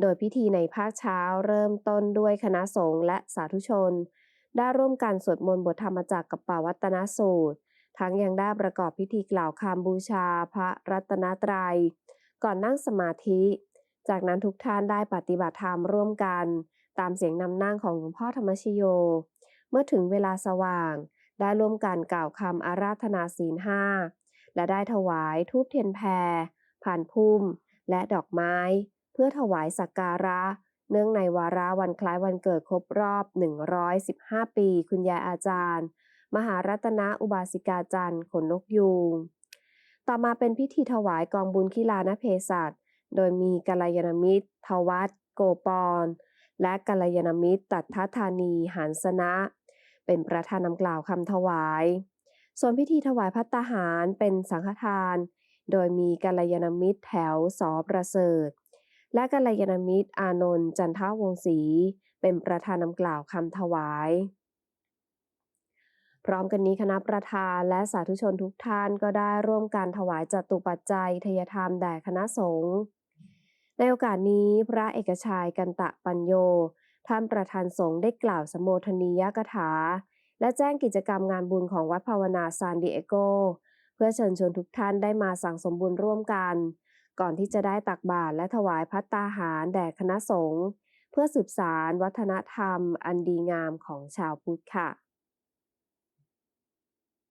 โดยพิธีในภาคเช้าเริ่มต้นด้วยคณะสงฆ์และสาธุชน ได้ร่วมกันสวดมนต์บทธรรมจักรกับป่าวัตนสูตร ทั้งยังได้ประกอบพิธีกล่าวคำบูชาพระรัตนตรัย ก่อนนั่งสมาธิ จากนั้นทุกท่านได้ปฏิบัติธรรมร่วมกัน ตามเสียงนำนั่งของหลวงพ่อธรรมชโย เมื่อถึงเวลาสว่าง ได้ร่วมกันกล่าวคำอาราธนาศีลห้าและได้ถวายทูบเทียนแพรผ่านพุ่ม และดอกไม้ เพื่อถวายสักการะ เนื่องในวาระวันคล้ายวันเกิดครบรอบ 115 ปี คุณยายอาจารย์ มหารัตนอุบาสิกาจันทร์ขนนกยูงต่อมาเป็นพิธีถวายกองบุญขีลานเพศัตโดยมีกัลยาณมิตร ทวัตโกปรและกัลยาณมิตรตัทธธานีหานสนะ เป็นประธานนำกล่าวคำถวาย ส่วนพิธีถวายพัตตาหารเป็นสังฆทาน โดยมีกัลยาณมิตรแถวสอประเสริฐ และกัลยาณมิตรอานนท์จันทวงศรีเป็นประธานนำกล่าวคำถวาย พร้อมกันนี้คณะประธานและสาธุชนทุกท่านก็ได้ร่วมการถวายจตุปัจจัยทยธรรมแด่คณะสงฆ์ในโอกาสนี้พระเอกชัยกันตะปัญโย ท่านประธานสงฆ์ได้กล่าวสมโภชนียกถา และแจ้งกิจกรรมงานบุญของวัดภาวนาซานดิเอโก เพื่อเชิญชวนทุกท่านได้มาสั่งสมบุญร่วมกัน ก่อนที่จะได้ตักบาตรและถวายพัตตาหารแด่คณะสงฆ์เพื่อสืบสารวัฒนธรรมอันดีงามของชาวพุทธค่ะ